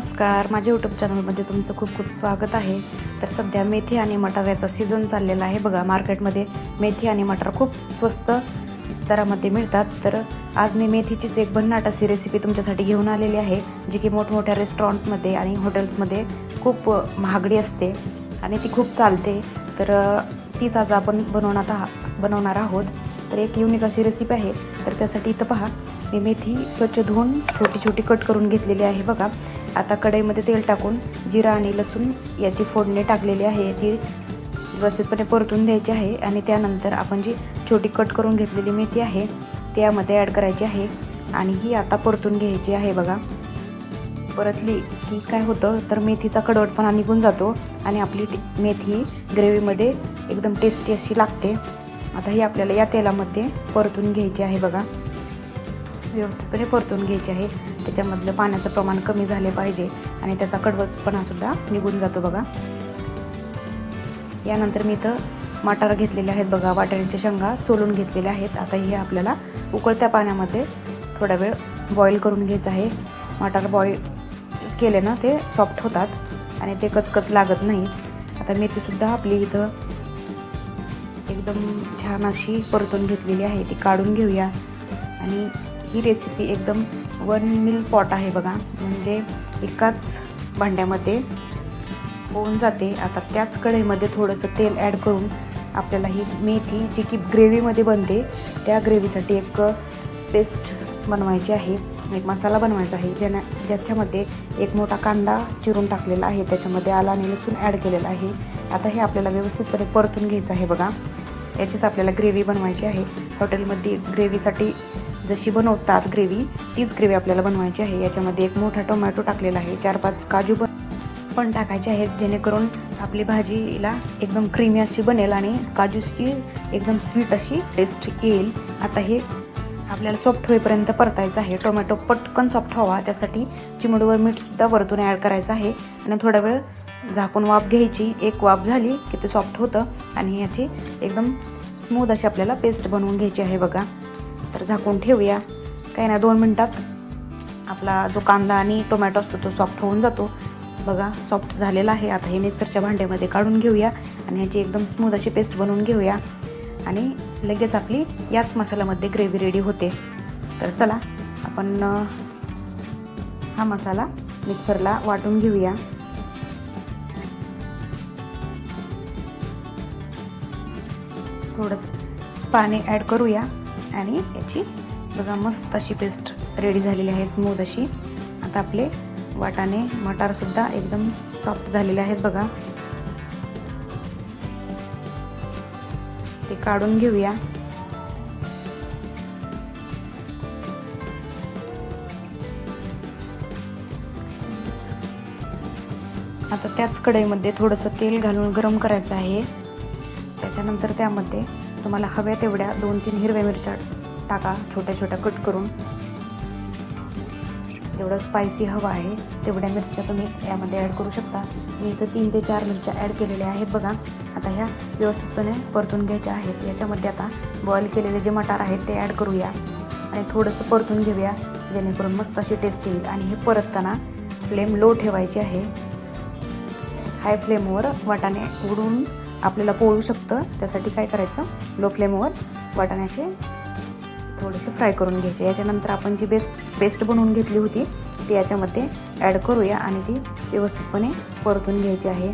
नमस्कार. माझ्या यूट्यूब चॅनलमध्ये तुमचं खूप खूप स्वागत आहे. तर सध्या मेथी आणि मटार याचा सीझन चाललेला आहे. बघा मार्केटमध्ये मेथी आणि मटार खूप स्वस्त दरामध्ये मिळतात. तर आज मी मेथीचीच एक भन्नाट अशी रेसिपी तुमच्यासाठी घेऊन आलेली आहे जी की मोठमोठ्या रेस्टॉरंटमध्ये आणि हॉटेल्समध्ये खूप महागडी असते आणि ती खूप चालते. तर तीच आज आपण बनवणार आहा बनवणार आहोत. तर एक युनिक अशी रेसिपी आहे. तर त्यासाठी इथं पहा. मी मेथी स्वच्छ धुवून छोटी छोटी कट करून घेतलेली आहे बघा. आता कढईमध्ये तेल टाकून जिरा आणि लसूण याची फोडणी टाकलेली आहे. ती व्यवस्थितपणे परतून द्यायची आहे आणि त्यानंतर आपण जी छोटी कट करून घेतलेली मेथी आहे त्यामध्ये ॲड करायची आहे आणि ही आता परतून घ्यायची आहे बघा. परतली की काय होतं तर मेथीचा कडवटपणा निघून जातो आणि आपली मेथी ग्रेव्हीमध्ये एकदम टेस्टी अशी लागते. आता ही आपल्याला या तेलामध्ये परतून घ्यायची आहे बघा. व्यवस्थितपणे परतून घ्यायची आहे. त्याच्यामधलं पाण्याचं प्रमाण कमी झाले पाहिजे आणि त्याचा कडवटपणासुद्धा निघून जातो बघा. यानंतर मी इथं मटार घेतलेले आहेत बघा. वाटाण्याच्या शेंगा सोलून घेतलेल्या आहेत. आता हे आपल्याला उकळत्या पाण्यामध्ये थोडा वेळ बॉईल करून घ्यायचं आहे. मटार बॉईल केले ना ते सॉफ्ट होतात आणि ते कचकच लागत नाही. आता मेथीसुद्धा आपली इथं एकदम छान अशी परतून घेतलेली आहे. ती काढून घेऊया आणि ही रेसिपी एकदम वन मिल पॉट आहे बघा. म्हणजे एकाच भांड्यामध्ये होऊन जाते. आता त्याच कढईमध्ये थोडंसं तेल ॲड करून आपल्याला ही मेथी जी की ग्रेव्हीमध्ये बनते त्या ग्रेव्हीसाठी एक पेस्ट बनवायची आहे. एक मसाला बनवायचा आहे ज्याना ज्याच्यामध्ये एक मोठा कांदा चिरून टाकलेला आहे. त्याच्यामध्ये आला आणि लसूण ॲड केलेला आहे. आता हे आपल्याला व्यवस्थितपणे परतून घ्यायचं आहे बघा. याचीच आपल्याला ग्रेव्ही बनवायची आहे. हॉटेलमध्ये ग्रेव्हीसाठी जशी बनवतात ग्रेव्ही तीच ग्रेव्ही आपल्याला बनवायची आहे. याच्यामध्ये एक मोठा टोमॅटो टाकलेला आहे. चार पाच काजू पण पण टाकायचे आहेत जेणेकरून आपली भाजीला एकदम क्रीमी अशी बनेल आणि काजूची एकदम स्वीट अशी टेस्ट येईल. आता हे आपल्याला सॉफ्ट होईपर्यंत परतायचं आहे. टोमॅटो पटकन सॉफ्ट व्हावा. त्यासाठी चिमडूवर मीठसुद्धा वरतून ॲड करायचं आहे. आणि थोडा वेळ झाकून वाफ घ्यायची. एक वाफ झाली की ते सॉफ्ट होतं आणि याची एकदम स्मूथ अशी आपल्याला पेस्ट बनवून घ्यायची आहे बघा. तर झाकून ठेवूया. काही ना दोन मिनटात आपला जो कांदा आणि टोमॅटो असतो तो सॉफ्ट होऊन जातो. बघा सॉफ्ट झालेला आहे. आता हे मिक्सरच्या भांड्यामध्ये काढून घेऊया आणि ह्याची एकदम स्मूथ अशी पेस्ट बनवून घेऊया. आणि लगेच आपली याच मसाल्यामध्ये ग्रेव्ही रेडी होते. तर चला आपण हा मसाला मिक्सरला वाटून घेऊया. थोडंसं पाणी ॲड करूया. आणि याची बघा मस्त अशी पेस्ट रेडी झालेली आहे स्मूथ अशी. आता आपले वाटाणे मटारसुद्धा एकदम सॉफ्ट झालेले आहेत बघा. ते काढून घेऊया. आता त्याच कढईमध्ये थोडंसं तेल घालून गरम करायचं आहे. त्याच्यानंतर त्यामध्ये तुम्हाला हव्या तेवढ्या दोन तीन हिरव्या मिरच्या टाका छोट्या छोट्या कट करून. जेवढं स्पायसी हवं आहे तेवढ्या मिरच्या तुम्ही यामध्ये ॲड करू शकता. मी इथं तीन ते चार मिरच्या ॲड केलेल्या आहेत बघा. आता ह्या व्यवस्थितपणे परतून घ्यायच्या आहेत. याच्यामध्ये आता बॉईल केलेले जे मटार आहेत ते ॲड करूया. आणि थोडंसं परतून घेऊया जेणेकरून मस्त अशी टेस्ट येईल. आणि हे परतताना फ्लेम लो ठेवायची आहे. हाय फ्लेमवर वाटाणे उडून आपल्याला पोळू शकतं. त्यासाठी काय करायचं? लो फ्लेमवर वाटाणे असे थोडेसे फ्राय करून घ्यायचे. याच्यानंतर आपण जी बेस्ट पेस्ट बनवून घेतली होती ती याच्यामध्ये ॲड करूया आणि ती व्यवस्थितपणे परतून घ्यायची आहे.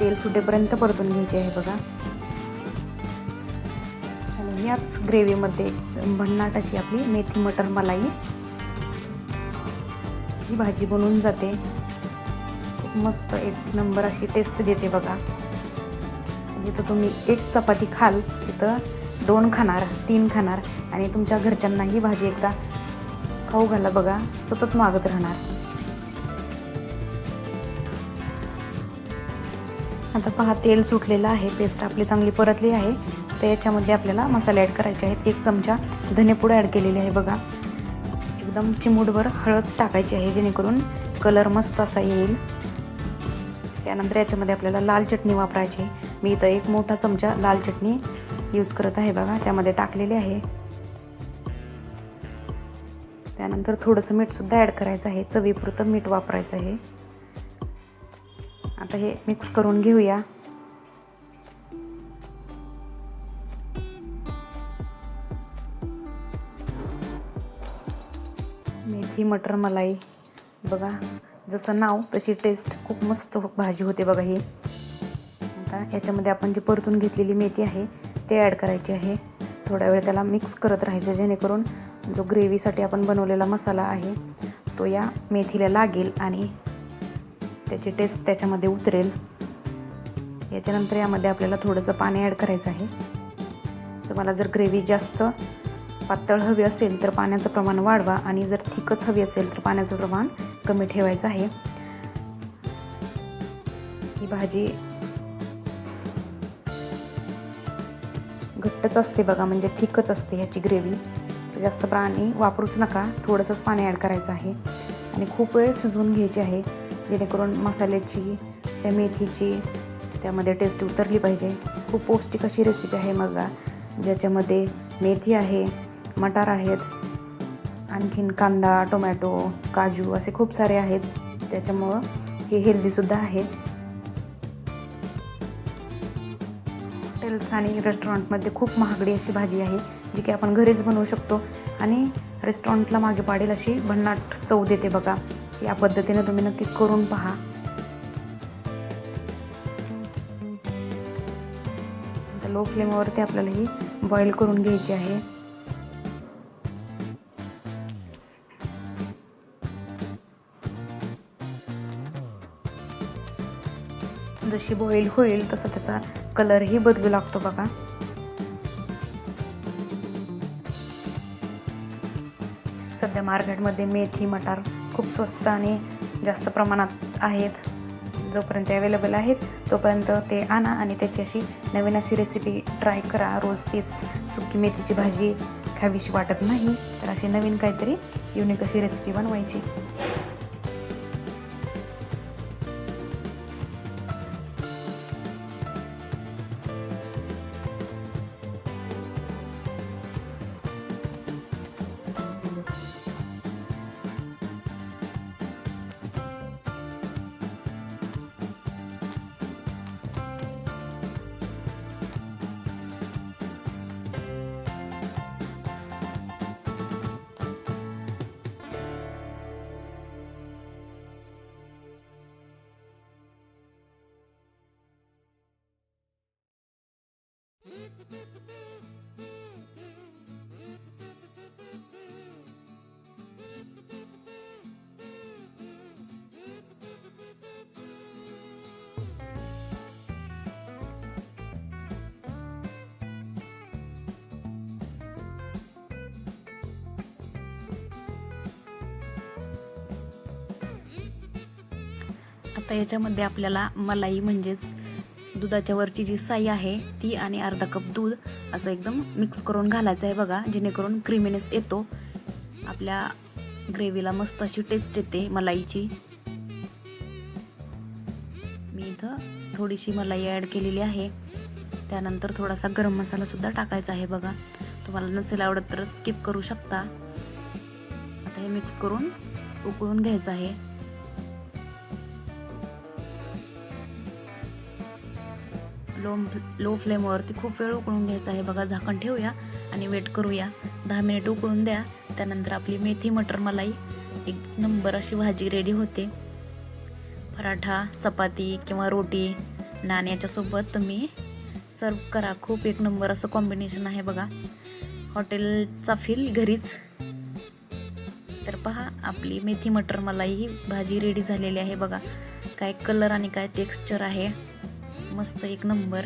तेल सुटेपर्यंत परतून घ्यायची आहे बघा. आणि याच ग्रेव्हीमध्ये भन्नाट अशी आपली मेथी मटर मलाई ही भाजी बनवून जाते. खूप मस्त एक नंबर अशी टेस्ट देते बघा. जिथं तुम्ही एक चपाती खाल तिथं दोन खाणार तीन खाणार आणि तुमच्या घरच्यांना ही भाजी एकदा खाऊ घाला बघा सतत मागत राहणार. आता पहा तेल सुटलेलं आहे पेस्ट आपली चांगली परतली आहे. तर याच्यामध्ये आपल्याला मसाले ॲड करायचे आहेत. एक चमचा धनेपूड ॲड केलेली आहे बघा. एकदम चिमूटभर हळद टाकायची आहे जेणेकरून कलर मस्त असा येईल. त्यानंतर याच्यामध्ये आपल्याला लाल चटणी वापरायची आहे. मी इथं एक मोठा चमचा लाल चटणी यूज करत आहे बघा. त्यामध्ये टाकलेली आहे. त्यानंतर थोडंसं मीठसुद्धा ॲड करायचं आहे. चवीपुरतं मीठ वापरायचं आहे. आता हे मिक्स करून घेऊया. मेथी मटर मलाई. बघा जसं नाव तशी टेस्ट खूप मस्त भाजी होते बघा ही. आता. याच्यामध्ये आपण जी परतून घेतलेली मेथी आहे ते ॲड करायची आहे. थोड्या वेळ त्याला मिक्स करत राहायचं जेणेकरून जो ग्रेव्हीसाठी आपण बनवलेला मसाला आहे तो या मेथीला लागेल आणि त्याची टेस्ट त्याच्यामध्ये उतरेल. याच्यानंतर यामध्ये आपल्याला थोडंसं पाणी ॲड करायचं आहे. तुम्हाला जर ग्रेव्ही जास्त पातळ हवी असेल तर पाण्याचं प्रमाण वाढवा आणि जर थिकच हवी असेल तर पाण्याचं प्रमाण कमी ठेवायचं आहे. ही भाजी घट्टच असते बघा म्हणजे थिकच असते ह्याची ग्रेव्ही. जास्त पाणी वापरूच नका थोडंसंच पाणी ॲड करायचं आहे. आणि खूप वेळ शिजवून घ्यायची आहे जेणेकरून मसाल्याची त्या मेथीची त्यामध्ये टेस्ट उतरली पाहिजे. खूप पौष्टिक अशी रेसिपी आहे बघा ज्याच्यामध्ये मेथी आहे मटार आहेत आणखीन कांदा टोमॅटो काजू असे खूप सारे आहेत. त्याच्यामुळं हे हेल्दीसुद्धा आहे. हॉटेल्स आणि रेस्टॉरंटमध्ये खूप महागडी अशी भाजी आहे जी की आपण घरीच बनवू शकतो. आणि रेस्टॉरंटला मागे पाडेल अशी भन्नाट चव देते बघा. या पद्धतीने तुम्ही नक्की करून पहा. आता लो फ्लेमवरती आपल्याला ही बॉईल करून घ्यायची आहे. जशी बॉईल होईल तसा त्याचा कलरही बदलू लागतो बघा. सध्या मार्केटमध्ये मेथी मटार खूप स्वस्त आणि जास्त प्रमाणात आहेत. जोपर्यंत अवेलेबल आहेत तोपर्यंत ते आणा आणि त्याची अशी नवीन अशी रेसिपी ट्राय करा. रोज तीच सुकी मेथीची भाजी खावीशी वाटत नाही तर अशी नवीन काहीतरी युनिक अशी रेसिपी बनवायची. आता याच्यामध्ये आपल्याला मलाई म्हणजेच दुधाच्या वरची जी साई आहे ती आणि अर्धा कप दूध असं एकदम मिक्स करून घालायचं आहे बघा जेणेकरून क्रिमिनेस येतो. आपल्या ग्रेव्हीला मस्त अशी टेस्ट येते मलाईची. मी इथं थोडीशी मलाई ॲड केलेली आहे. त्यानंतर थोडासा गरम मसालासुद्धा टाकायचा आहे बघा. तुम्हाला नसेल आवडत तर स्किप करू शकता. आता हे मिक्स करून उकळून घ्यायचं आहे. लो लो फ्लेमवरती खूप वेळ उकळून घ्यायचा आहे. बघा झाकण ठेवूया आणि वेट करूया. दहा मिनिट उकळून द्या. त्यानंतर आपली मेथी मटर मलाई. एक नंबर अशी भाजी रेडी होते. पराठा चपाती किंवा रोटी नान याच्यासोबत तुम्ही सर्व करा. खूप एक नंबर असं कॉम्बिनेशन आहे बघा. हॉटेलचा फील घरीच. तर पहा आपली मेथी मटर मलाई ही भाजी रेडी झालेली आहे बघा. काय कलर आणि काय टेक्स्चर आहे. मस्त एक नंबर.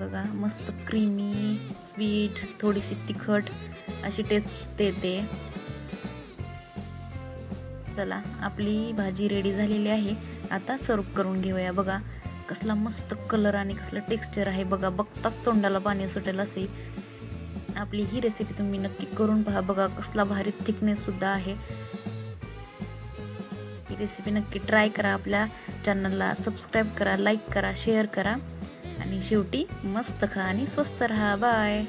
बघा मस्त क्रीमी स्वीट थोडीशी तिखट अशी टेस्ट देते. चला आपली भाजी रेडी झालेली आहे. आता सर्व करून घेऊया. बघा कसला मस्त कलर आणि कसलं टेक्स्चर आहे. बघा बघताच तोंडाला पाणी सुटेल असे. आपली ही रेसिपी तुम्ही नक्की करून पहा. बघा कसला भारी थिकनेस सुद्धा आहे. ही रेसिपी नक्की ट्राय करा आपल्या चॅनलला सबस्क्राईब करा लाईक करा शेअर करा. आणि शेवटी मस्त खा आणि स्वस्त राहा. बाय